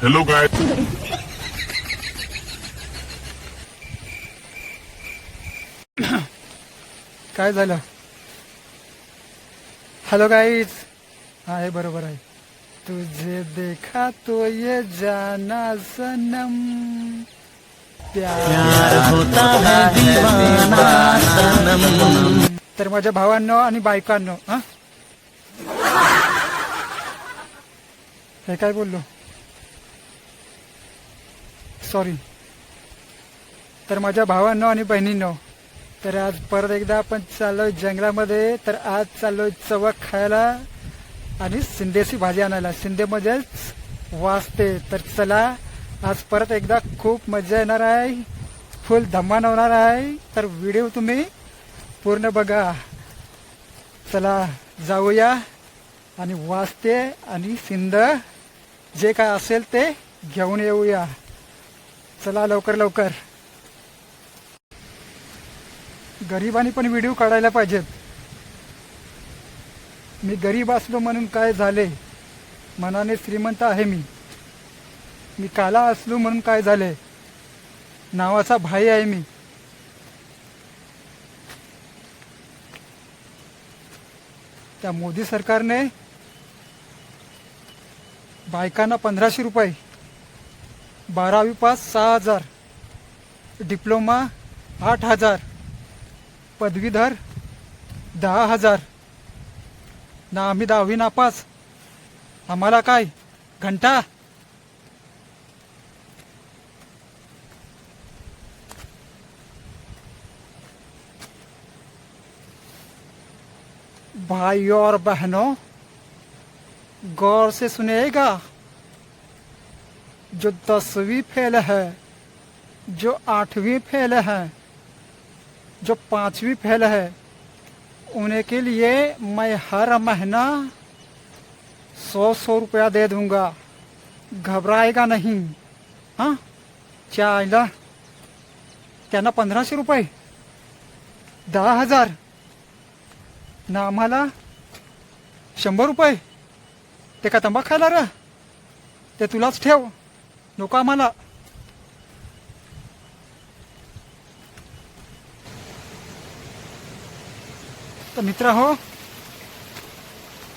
Hello guys. काय झालं? Hello guys हा हे बरोबर आहे. तुझे देखा तो ये जाना सनम प्यार होता है दीवाना सनम. तर माझ्या भावांनो आणि बायकांनो हा? हे काय बोललो? सॉरी तर माझ्या भावांनो आणि बहिणींनो तर आज परत एकदा आपण चाललोय जंगलामध्ये तर आज चाललोय चवक खायला आणि शिंदेची भाजी आणायला. शिंदे वाचते तर चला आज परत एकदा खूप मजा येणार आहे फुल धमाल होणार आहे. तर व्हिडिओ तुम्ही पूर्ण बघा. चला जाऊया आणि वाचते आणि सिंध. जे काय असेल ते घेऊन येऊया. चला लवकर लवकर. गरिबांनी पण व्हिडिओ काढायला पाहिजेत. मी गरीब असलो म्हणून काय झाले? मनाने श्रीमंत आहे मी. मी काला असलो म्हणून काय झाले? नावाचा भाई आहे मी. त्या मोदी सरकारने बायकांना पंधराशे रुपये बारावी पास सहा हजार डिप्लोमा आठ हजार पदवीधर दहा हजार. ना आम्ही दहावी नापास आम्हाला काय? घंटा? भाई और बहनों, गौर से सुनेगा, जो दसवीं फेल है, जो आठवीं फेल है, जो पांचवी फेल है, उन्हें के लिए मैं हर महीना सौ सौ रुपया दे दूँगा। घबराएगा नहीं। हाँ? चायला त्यांना पंधराशे रुपये? दहा हज़ार। ना आम्हाला? शंभर रुपये. ते का तंबा खायला र? ते तुलाच ठेव. नको आम्हाला. तर मित्र हो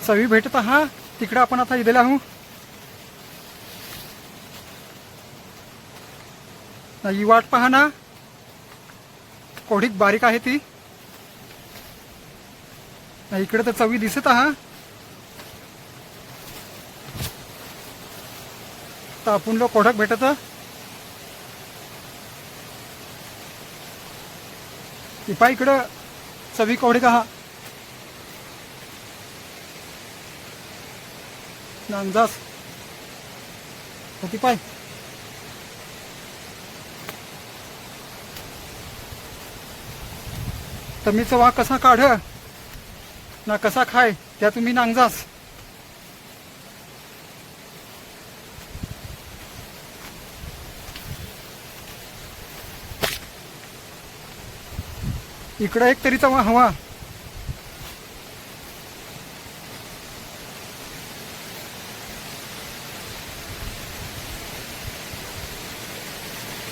सवी भेटत हा तिकडं आपण आता इथेला आहो ना ही वाट पहा ना. कोढीक बारीक आहे ती. इकडे तर चवी दिसत आहा तर आपण लोक कोढक भेटत इपा इकडं चवी कोढीक आहा नांजास होती पाय. तर मी चवा कसा काढ ना कसा खाय त्या तुम्ही नांगजास. इकडं एक तरी चवा हवा.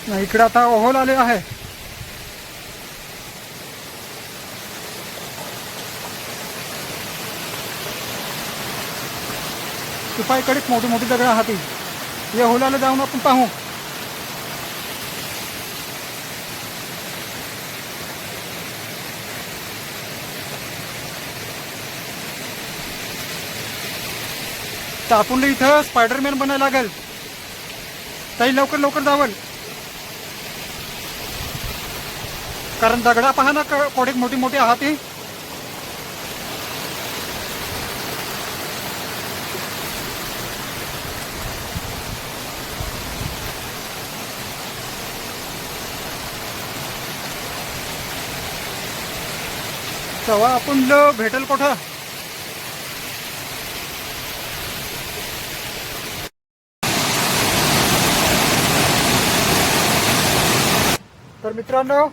ना इकडे आता ओहोल आले आहे. तुपाईकडे मोठी मोठी दगड आहात या होलाला जाऊन आपण पाहू. तर आपण इथं स्पायडरमॅन बनायला लागेल. ताई लवकर लवकर जावल. कारण दगडा पहा ना कोडेक मोठी मोठी आहात. तवा आपण ल भेटेल कुठं? तर मित्रांनो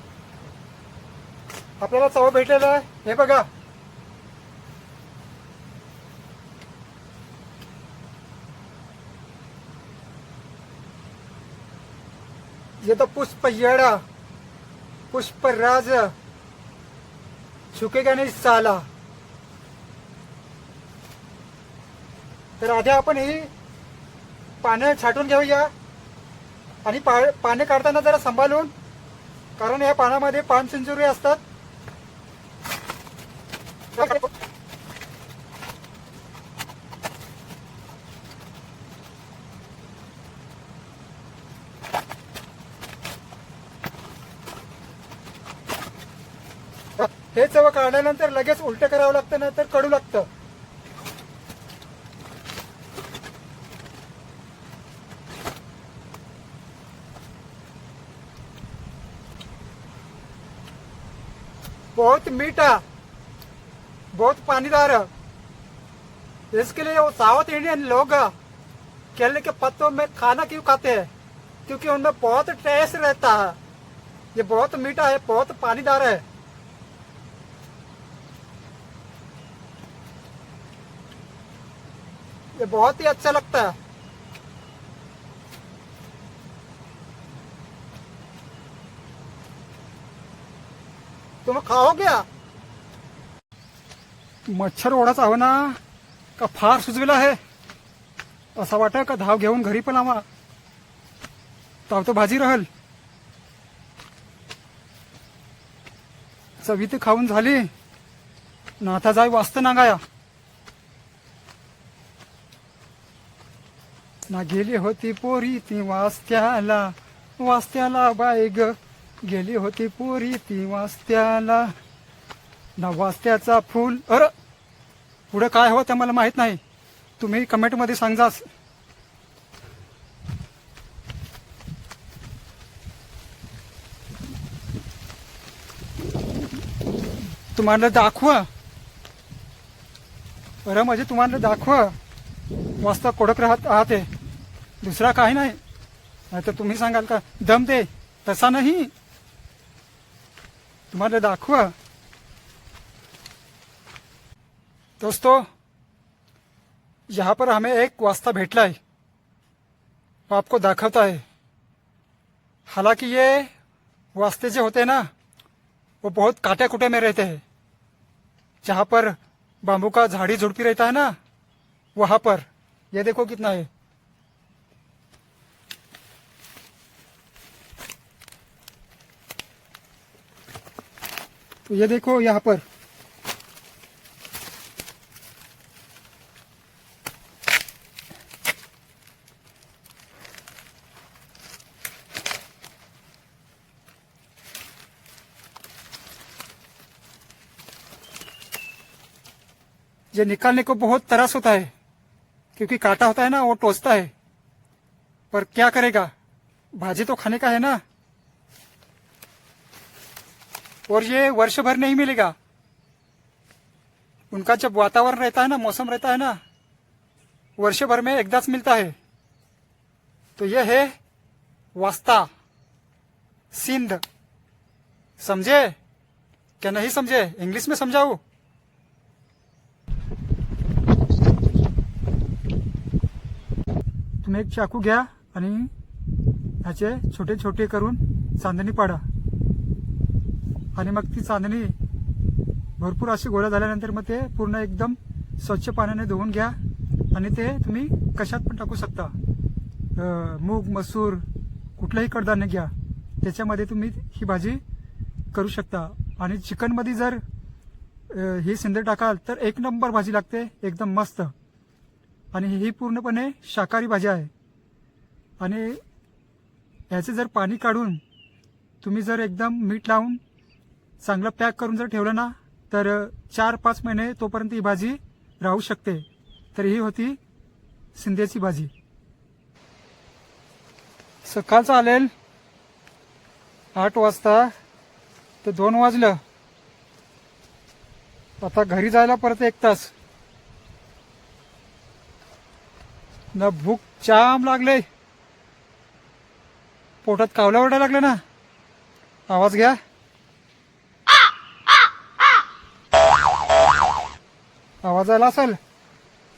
आपल्याला चव भेटलेला आहे. हे बघा. येतं पुष्प येडा पुष्पराज राज झुकेगा नाही तर आधी आपण ही पानं छाटून घेऊया आणि पा पाने काढताना जरा सांभाळून कारण या पानामध्ये पान चिंचुरी असतात. हे चव काढल्यानंतर लगेच उलट करावं लागतं कडू लागतं. बहुत मीठा बहुत पानीदार इसके लिए वो साउथ इंडियन लोग केले के पत्तों में खाना क्यों खाते हैं? क्योंकि उनमें बहुत टेस्ट रहता है. ये बहुत मीठा है, बहुत पानीदार है. ये बहुत ही अच्छा लगता है। तुम खाओ क्या? मच्छर ओढाच हवं ना का फार सुचविला आहे असा वाटत का धाव घेऊन घरी पण आम्हा ताव तो भाजी राहल. चवी खाऊन झाली. ना आता जाय वाचत नागाया. ना गेली होती पोरी ती वास्त्याला. वास्त्याला बाय ग गेली होती पोरी ती वास्त्याला. ना वास्त्याचा फूल. अर! पुढं काय हो ते मला माहीत नाही. तुम्ही कमेंटमध्ये सांगजास तुम्हाला दाखवा. अरे म्हणजे तुम्हाला दाखवा. वाजता कोडक राहत आहात दुसरा काही नाही. नाहीतर तुम्ही सांगाल का दम दे तसा नाही. तुम्हाला दाखवा. दोस्तों यहाँ पर हमें एक वास्ता भेटला है वो आपको दाखवता है। हालांकि ये वास्ते जो होते हैं ना वो बहुत काटे कुटे में रहते हैं। जहाँ पर बाम्बू का झाड़ी झुड़पी रहता है ना वहां पर। ये देखो कितना है। तो ये देखो यहाँ पर। ये निकालने को बहुत तरस होता है, क्योंकि काटा होता है ना, वो टोचता है। पर क्या करेगा? भाजी तो खाने का है ना। और ये वर्ष भर नहीं मिलेगा। उनका जब वातावरण रहता है ना, मौसम रहता है ना, वर्ष भर में एकदाच मिलता है। तो यह है वास्ता। सिंध। समझे? क्या नहीं समझे? इंग्लिश में समझाऊ तुम्ही एक चाकू घ्या छोटे छोटे करून चांदणी पाडा. आणि मग ती चांदणी भरपूर अशी गोळा झाल्यानंतर मग ते पूर्ण एकदम स्वच्छ पाण्याने धुवून घ्या. आणि ते तुम्ही कशात पण टाकू शकता. मूग मसूर कुठलंही कडधान्य घ्या. त्याच्यामध्ये तुम्ही ही भाजी करू शकता. आणि चिकनमध्ये जर ही सिंदर टाकाल तर एक नंबर भाजी लागते. एकदम मस्त. आणि ही पूर्णपणे शाकाहारी भाजी आहे. आणि ह्याचे जर पाणी काढून तुम्ही जर एकदम मीठ लावून चांगलं पॅक करून जर ठेवलं ना तर चार पाच महिने तोपर्यंत ही भाजी राहू शकते. तर ही होती शिंद्याची भाजी. सकाळ चालेल आठ वाजता. तर दोन वाजलं. आता घरी जायला परत एक तास. ना भूक जाम लागले पोटात कावल्या ओरडायला लागले ना. आवाज घ्या. आवाज असेल?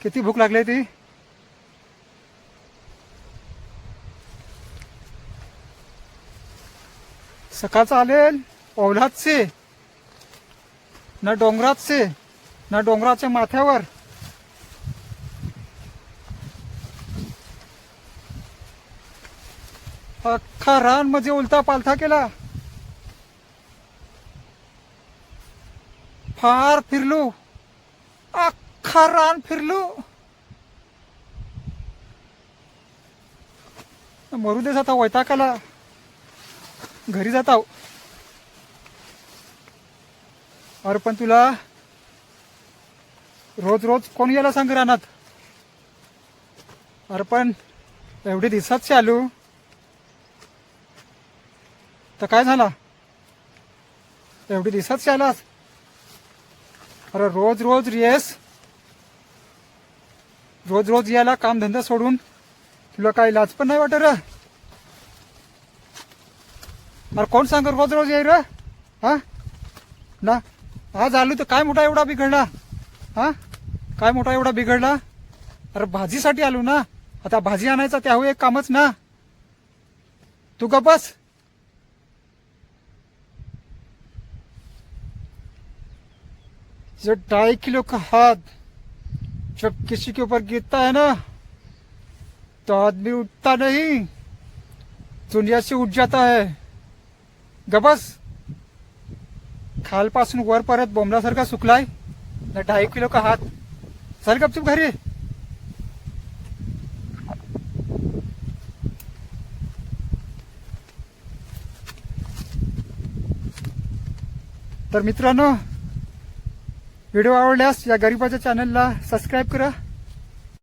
किती भूक लागली ती? सकाळ चालेल ओलादचे ना डोंगराचे ना डोंगराच्या माथ्यावर. अख्खा रान म्हणजे उलता पालथा केला. फार फिरलो. अख्खा रान फिरलो. मरू दे जाता वैताकाला. घरी जाता अरे पण तुला. रोज रोज कोण यायला सांग रानात? अरे पण एवढी दिवसात चालू. तर काय झाला? एवढी दिवसात चालास? अरे रोज रोज येस. रोज रोज यायला कामधंदा सोडून तुला काही लाज पण नाही वाटत र? मला कोण सांग रोज रोज येई र? हा? ना? आज आलो तर काय मोठा एवढा बिघडला? हा? काय मोठा एवढा बिघडला? अरे भाजीसाठी आलो ना. आता भाजी आणायचा त्याहू एक कामच ना. तू का जो ढाई किलो का हाथ जब किसी के ऊपर गिरता है ना तो आदमी उठता नहीं, दुनिया से उठ जाता है। गबस खालपासून वर परत बोंबलासारखा सुकलाय, ना ढाई किलो का हात चल गपचूप घरी। तर मित्रांनो व्हिडिओ आवडल्यास या गरीबाच्या चॅनलला सबस्क्राईब करा.